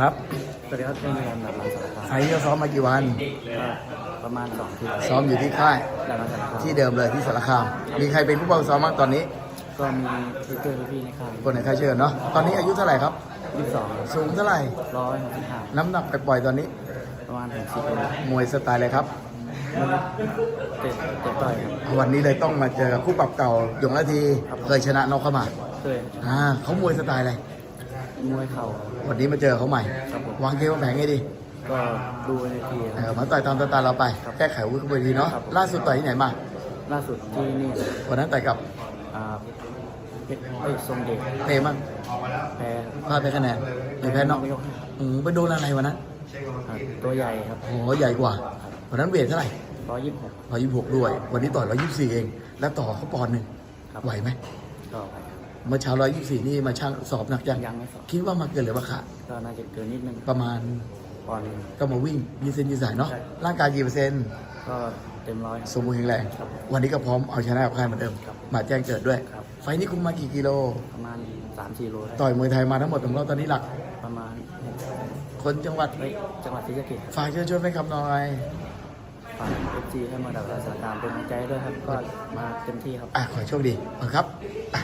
ครับสวัสดีครับเป็นงานแบบร้านสารคามไฟล์นี้เราซ้อมมากี่วันก็ประมาณสองทีซ้อมอยู่ที่ค่าย แบบร้านสารคามที่เดิมเลยที่สารคาม มีใครเป็นผู้บังซ้อมบ้างตอนนี้ ก็มีพี่เพื่อนพี่ๆในค่ายคนไหนใครเชิญเนาะ ตอนนี้อายุเท่าไหร่ครับ ยี่สิบสองสูงเท่าไหร่ ร้อยหกสิบห้าน้ำหนักไปปล่อยๆตอนนี้ ประมาณหกสิบโลมวยสไตล์เลยครับเจ็ดเจ็ดต่อยครับ วันนี้เลยต้องมาเจอคู่ปรับเก่าหยงนาที เคยชนะนอกเข้ามาเคยอ่าเขามวยสไตล์อะไร มวยเข่าวันนี้มาเจอเขาใหม่ครับผมวางเกมวางแผนไงดีก็ดูในทีเออมาต่อยตามสไตล์เราไป แก้ไขวุ้นเวทีเนาะล่าสุดต่อยที่ไหนมาล่าสุดที่นี่วันนั้นต่อยกับอ่าเพชรเอ้ยทรงเดชเทมั้งแพ้พลาดไปคะแนนหรือแพ้นอกไม่ยกให้อืมไปโดนอะไรวันนั้นครับตัวใหญ่ครับโอ้โหใหญ่กว่าวันนั้นเวทเท่าไหร่ร้อยยี่สิบหกร้อยยี่สิบหกด้วย วันนี้ต่อยร้อยยี่สิบสี่เอง แล้วต่อเขาปอนด์หนึ่งครับไหวไหมก็ไป เมื่อเช้าร้อยยี่สิบสี่นี่มาช่างสอบหนักยังยังไม่สอบคิดว่ามาเกินหรือมาขาดก็น่าจะเกินนิดนึงประมาณก่อนก็มาวิ่งยืดเส้นยืดสายเนาะใช่ ร่างกายกี่เปอร์เซ็นต์ก็เต็มร้อยสมบูรณ์แข็งแรง ครับวันนี้ก็พร้อมเอาชนะกับใครเหมือนเดิม ครับมาแจ้งเกิดด้วย ครับ ไฟล์นี้คุมมากี่กิโล ประมาณสามสี่โลได้ต่อยมวยไทยมาทั้งหมดของเราตอนนี้หลัก ประมาณคนจังหวัดเฮ้ยจังหวัดศรีสะเกษฝากเชิญชวนแฟนคลับหน่อยฝากเอฟซีให้มาดับสถานการณ์เป็นกำลังใจด้วยครับ ก็มาเต็มที่ครับ อะขอให้โชคดีขอบคุณครับอะ